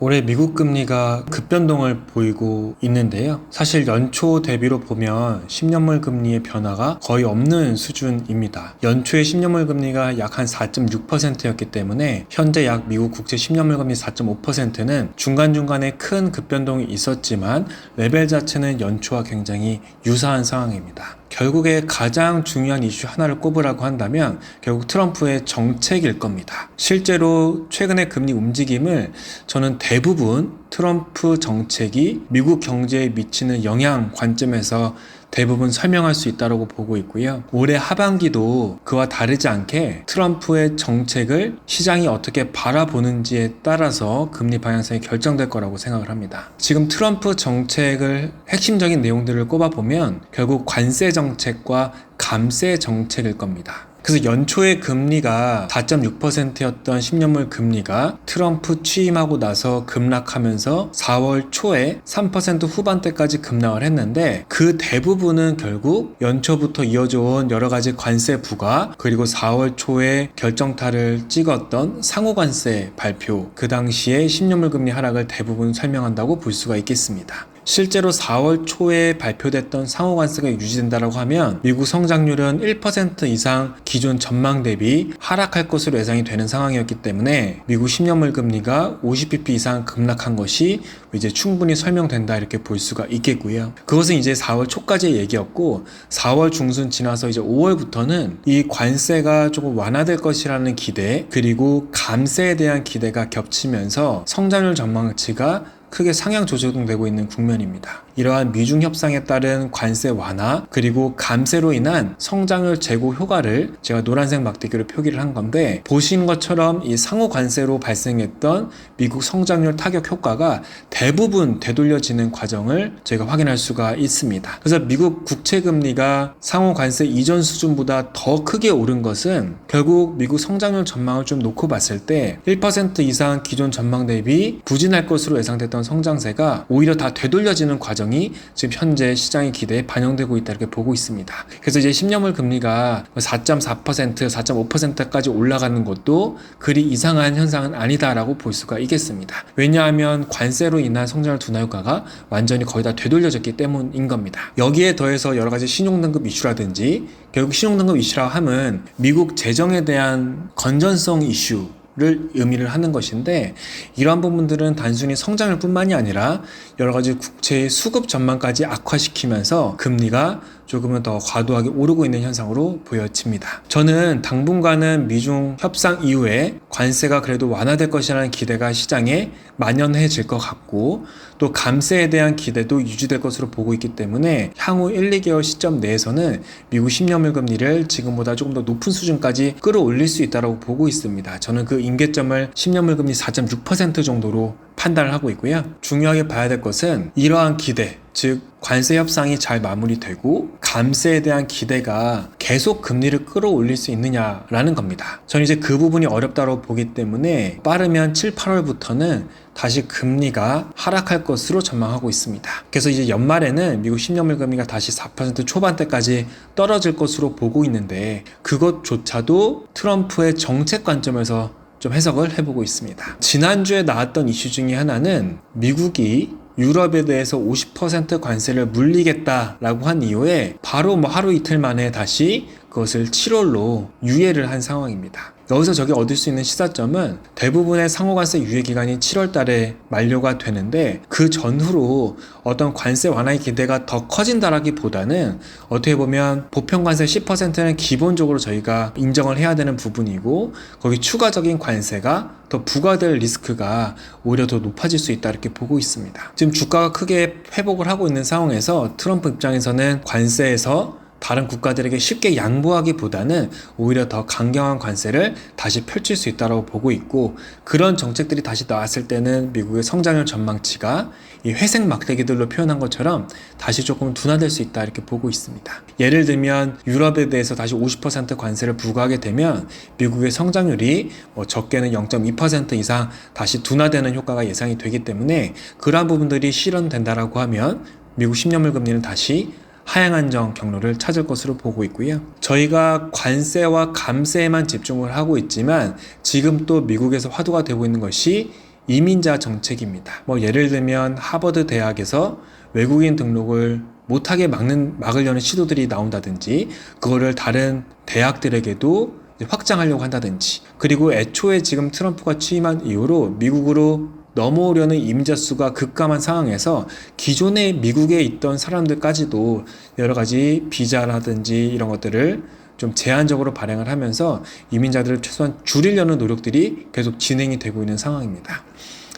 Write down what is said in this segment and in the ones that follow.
올해 미국 금리가 급변동을 보이고 있는데요. 사실 연초 대비로 보면 10년물 금리의 변화가 거의 없는 수준입니다. 연초에 10년물 금리가 약 한 4.6%였기 때문에 현재 약 미국 국채 10년물 금리 4.5%는 중간중간에 큰 급변동이 있었지만 레벨 자체는 연초와 굉장히 유사한 상황입니다. 결국에 가장 중요한 이슈 하나를 꼽으라고 한다면 결국 트럼프의 정책일 겁니다. 실제로 최근의 금리 움직임을 저는 대부분 트럼프 정책이 미국 경제에 미치는 영향 관점에서 대부분 설명할 수 있다고 보고 있고요. 올해 하반기도 그와 다르지 않게 트럼프의 정책을 시장이 어떻게 바라보는지에 따라서 금리 방향성이 결정될 거라고 생각을 합니다. 지금 트럼프 정책을 핵심적인 내용들을 꼽아보면 결국 관세 정책과 감세 정책일 겁니다. 그래서 연초에 금리가 4.6%였던 10년물 금리가 트럼프 취임하고 나서 급락하면서 4월 초에 3% 후반대까지 급락을 했는데 그 대부분은 결국 연초부터 이어져 온 여러 가지 관세 부과 그리고 4월 초에 결정타를 찍었던 상호 관세 발표 그 당시에 10년물 금리 하락을 대부분 설명한다고 볼 수가 있겠습니다. 실제로 4월 초에 발표됐던 상호관세가 유지된다고 하면 미국 성장률은 1% 이상 기존 전망 대비 하락할 것으로 예상이 되는 상황이었기 때문에 미국 10년물 금리가 50bp 이상 급락한 것이 이제 충분히 설명된다 이렇게 볼 수가 있겠고요. 그것은 이제 4월 초까지의 얘기였고 4월 중순 지나서 이제 5월부터는 이 관세가 조금 완화될 것이라는 기대 그리고 감세에 대한 기대가 겹치면서 성장률 전망치가 크게 상향 조정되고 있는 국면입니다. 이러한 미중 협상에 따른 관세 완화 그리고 감세로 인한 성장률 제고 효과를 제가 노란색 막대기로 표기를 한 건데 보신 것처럼 이 상호 관세로 발생했던 미국 성장률 타격 효과가 대부분 되돌려지는 과정을 제가 확인할 수가 있습니다. 그래서 미국 국채 금리가 상호 관세 이전 수준보다 더 크게 오른 것은 결국 미국 성장률 전망을 좀 놓고 봤을 때 1% 이상 기존 전망 대비 부진할 것으로 예상됐던 성장세가 오히려 다 되돌려지는 과정 과정이 지금 현재 시장의 기대에 반영되고 있다 이렇게 보고 있습니다. 그래서 이제 10년물 금리가 4.4%, 4.5%까지 올라가는 것도 그리 이상한 현상은 아니다라고 볼 수가 있겠습니다. 왜냐하면 관세로 인한 성장률 둔화 효과가 완전히 거의 다 되돌려졌기 때문인 겁니다. 여기에 더해서 여러 가지 신용등급 이슈라든지 결국 신용등급 이슈라 함은 미국 재정에 대한 건전성 이슈 를 의미를 하는 것인데 이러한 부분들은 단순히 성장률뿐만이 아니라 여러 가지 국채의 수급 전망까지 악화시키면서 금리가 조금은 더 과도하게 오르고 있는 현상으로 보여집니다. 저는 당분간은 미중 협상 이후에 관세가 그래도 완화될 것이라는 기대가 시장에 만연해질 것 같고 또 감세에 대한 기대도 유지될 것으로 보고 있기 때문에 향후 1, 2개월 시점 내에서는 미국 10년물 금리를 지금보다 조금 더 높은 수준까지 끌어올릴 수 있다고 보고 있습니다. 저는 그 임계점을 10년물 금리 4.6% 정도로 판단을 하고 있고요. 중요하게 봐야 될 것은 이러한 기대, 즉 관세 협상이 잘 마무리되고 감세에 대한 기대가 계속 금리를 끌어올릴 수 있느냐라는 겁니다. 저는 이제 그 부분이 어렵다고 보기 때문에 빠르면 7, 8월부터는 다시 금리가 하락할 것으로 전망하고 있습니다. 그래서 이제 연말에는 미국 10년물 금리가 다시 4% 초반대까지 떨어질 것으로 보고 있는데 그것조차도 트럼프의 정책 관점에서 좀 해석을 해보고 있습니다. 지난주에 나왔던 이슈 중에 하나는 미국이 유럽에 대해서 50% 관세를 물리겠다라고 한 이후에 바로 뭐 하루 이틀 만에 다시 그것을 7월로 유예를 한 상황입니다. 여기서 저게 얻을 수 있는 시사점은 대부분의 상호관세 유예 기간이 7월 달에 만료가 되는데 그 전후로 어떤 관세 완화의 기대가 더 커진다라기보다는 어떻게 보면 보편관세 10%는 기본적으로 저희가 인정을 해야 되는 부분이고 거기 추가적인 관세가 더 부과될 리스크가 오히려 더 높아질 수 있다 이렇게 보고 있습니다. 지금 주가가 크게 회복을 하고 있는 상황에서 트럼프 입장에서는 관세에서 다른 국가들에게 쉽게 양보하기보다는 오히려 더 강경한 관세를 다시 펼칠 수 있다고 보고 있고 그런 정책들이 다시 나왔을 때는 미국의 성장률 전망치가 이 회색 막대기들로 표현한 것처럼 다시 조금 둔화될 수 있다 이렇게 보고 있습니다. 예를 들면 유럽에 대해서 다시 50% 관세를 부과하게 되면 미국의 성장률이 뭐 적게는 0.2% 이상 다시 둔화되는 효과가 예상이 되기 때문에 그러한 부분들이 실현된다라고 하면 미국 10년물 금리는 다시 하향 안정 경로를 찾을 것으로 보고 있고요. 저희가 관세와 감세에만 집중을 하고 있지만 지금 또 미국에서 화두가 되고 있는 것이 이민자 정책입니다. 뭐 예를 들면 하버드 대학에서 외국인 등록을 못하게 막는 막으려는 시도들이 나온다든지 그거를 다른 대학들에게도 확장하려고 한다든지 그리고 애초에 지금 트럼프가 취임한 이후로 미국으로 넘어오려는 이민자 수가 급감한 상황에서 기존에 미국에 있던 사람들까지도 여러 가지 비자라든지 이런 것들을 좀 제한적으로 발행을 하면서 이민자들을 최소한 줄이려는 노력들이 계속 진행이 되고 있는 상황입니다.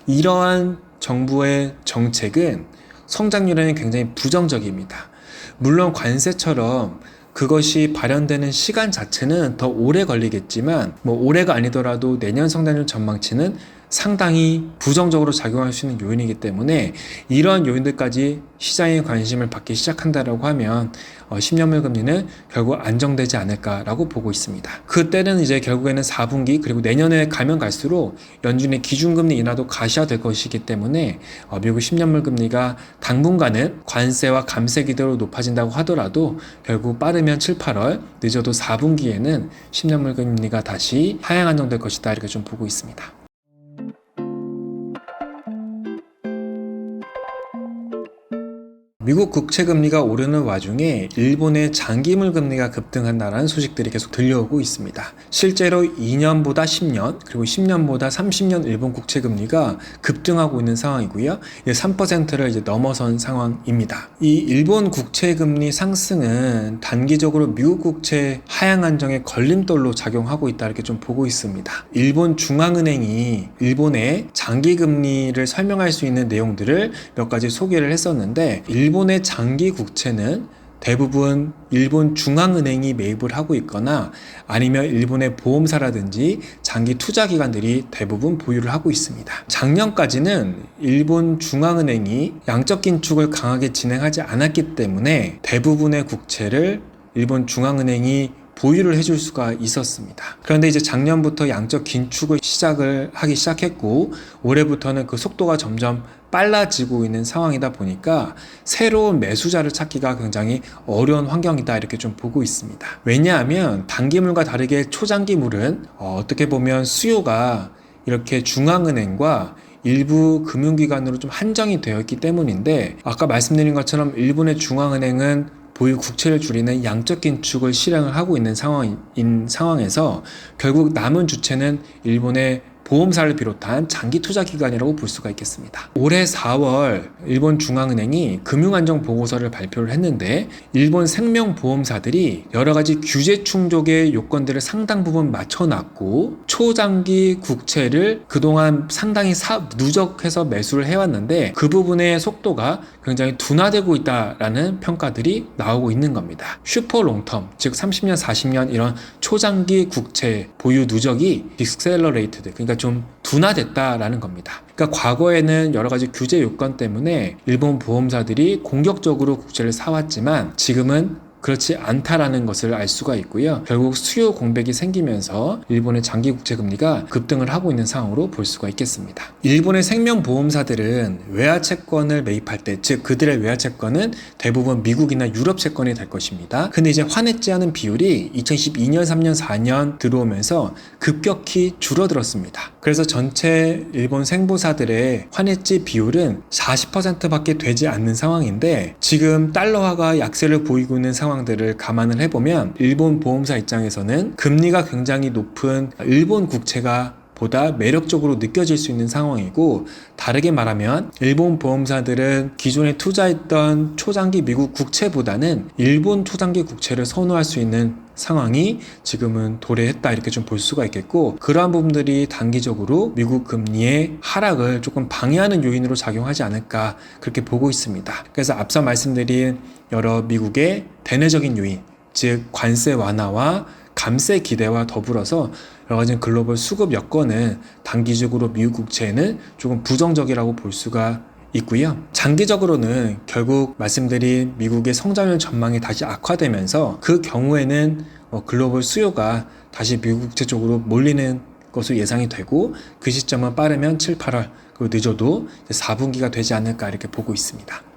이러한 정부의 정책은 성장률에는 굉장히 부정적입니다. 물론 관세처럼 그것이 발현되는 시간 자체는 더 오래 걸리겠지만 뭐 올해가 아니더라도 내년 성장률 전망치는 상당히 부정적으로 작용할 수 있는 요인이기 때문에 이러한 요인들까지 시장의 관심을 받기 시작한다라고 하면 어, 10년물 금리는 결국 안정되지 않을까라고 보고 있습니다. 그때는 이제 결국에는 4분기 그리고 내년에 가면 갈수록 연준의 기준금리 인하도 가시화될 것이기 때문에 어, 미국 10년물 금리가 당분간은 관세와 감세 기대로 높아진다고 하더라도 결국 빠르면 7, 8월 늦어도 4분기에는 10년물 금리가 다시 하향 안정될 것이다 이렇게 좀 보고 있습니다. 미국 국채 금리가 오르는 와중에 일본의 장기물 금리가 급등한다는 소식들이 계속 들려오고 있습니다. 실제로 2년보다 10년 그리고 10년보다 30년 일본 국채 금리가 급등하고 있는 상황이고요. 이제 3%를 이제 넘어선 상황입니다. 이 일본 국채 금리 상승은 단기적으로 미국 국채 하향 안정의 걸림돌로 작용하고 있다 이렇게 좀 보고 있습니다. 일본 중앙은행이 일본의 장기 금리를 설명할 수 있는 내용들을 몇 가지 소개를 했었는데 일본 의 장기 국채는 대부분 일본 중앙은행이 매입을 하고 있거나 아니면 일본의 보험사라든지 장기 투자 기관들이 대부분 보유를 하고 있습니다. 작년까지는 일본 중앙은행이 양적 긴축을 강하게 진행하지 않았기 때문에 대부분의 국채를 일본 중앙은행이 보유를 해줄 수가 있었습니다. 그런데 이제 작년부터 양적 긴축을 시작을 하기 시작했고 올해부터는 그 속도가 점점 빨라지고 있는 상황이다 보니까 새로운 매수자를 찾기가 굉장히 어려운 환경이다 이렇게 좀 보고 있습니다. 왜냐하면 단기물과 다르게 초장기물은 어, 어떻게 보면 수요가 이렇게 중앙은행과 일부 금융기관으로 좀 한정이 되어 있기 때문인데 아까 말씀드린 것처럼 일본의 중앙은행은 보유 국채를 줄이는 양적 긴축을 실행을 하고 있는 상황인 상황에서 결국 남은 주체는 일본의 보험사를 비롯한 장기 투자 기관이라고 볼 수가 있겠습니다. 올해 4월 일본 중앙은행이 금융안정 보고서를 발표를 했는데 일본 생명보험사들이 여러 가지 규제 충족의 요건들을 상당 부분 맞춰놨고 초장기 국채를 그동안 상당히 사, 누적해서 매수를 해왔는데 그 부분의 속도가 굉장히 둔화되고 있다라는 평가들이 나오고 있는 겁니다. 슈퍼 롱텀 즉 30년 40년 이런 초장기 국채 보유 누적이 딕셀러레이트드 그러니까 좀 둔화됐다라는 겁니다. 그러니까 과거에는 여러 가지 규제 요건 때문에 일본 보험사들이 공격적으로 국채를 사왔지만 지금은 그렇지 않다라는 것을 알 수가 있고요. 결국 수요 공백이 생기면서 일본의 장기 국채 금리가 급등을 하고 있는 상황으로 볼 수가 있겠습니다. 일본의 생명보험사들은 외화 채권을 매입할 때, 즉 그들의 외화 채권은 대부분 미국이나 유럽 채권이 될 것입니다. 근데 이제 환해지하는 비율이 2012년, 3년, 4년 들어오면서 급격히 줄어들었습니다. 그래서 전체 일본 생보사들의 환해지 비율은 40%밖에 되지 않는 상황인데 지금 달러화가 약세를 보이고 있는 상황 상황들을 감안을 해보면 일본 보험사 입장에서는 금리가 굉장히 높은 일본 국채가 보다 매력적으로 느껴질 수 있는 상황이고 다르게 말하면 일본 보험사들은 기존에 투자했던 초장기 미국 국채보다는 일본 초장기 국채를 선호할 수 있는 상황이 지금은 도래했다 이렇게 좀 볼 수가 있겠고 그러한 부분들이 단기적으로 미국 금리의 하락을 조금 방해하는 요인으로 작용하지 않을까 그렇게 보고 있습니다. 그래서 앞서 말씀드린 여러 미국의 대내적인 요인 즉 관세 완화와 감세 기대와 더불어서 여러 가지 글로벌 수급 여건은 단기적으로 미국 국채에는 조금 부정적이라고 볼 수가 있고요. 장기적으로는 결국 말씀드린 미국의 성장률 전망이 다시 악화되면서 그 경우에는 어, 글로벌 수요가 다시 미국 국채 쪽으로 몰리는 것으로 예상이 되고 그 시점은 빠르면 7, 8월 그리고 늦어도 4분기가 되지 않을까 이렇게 보고 있습니다.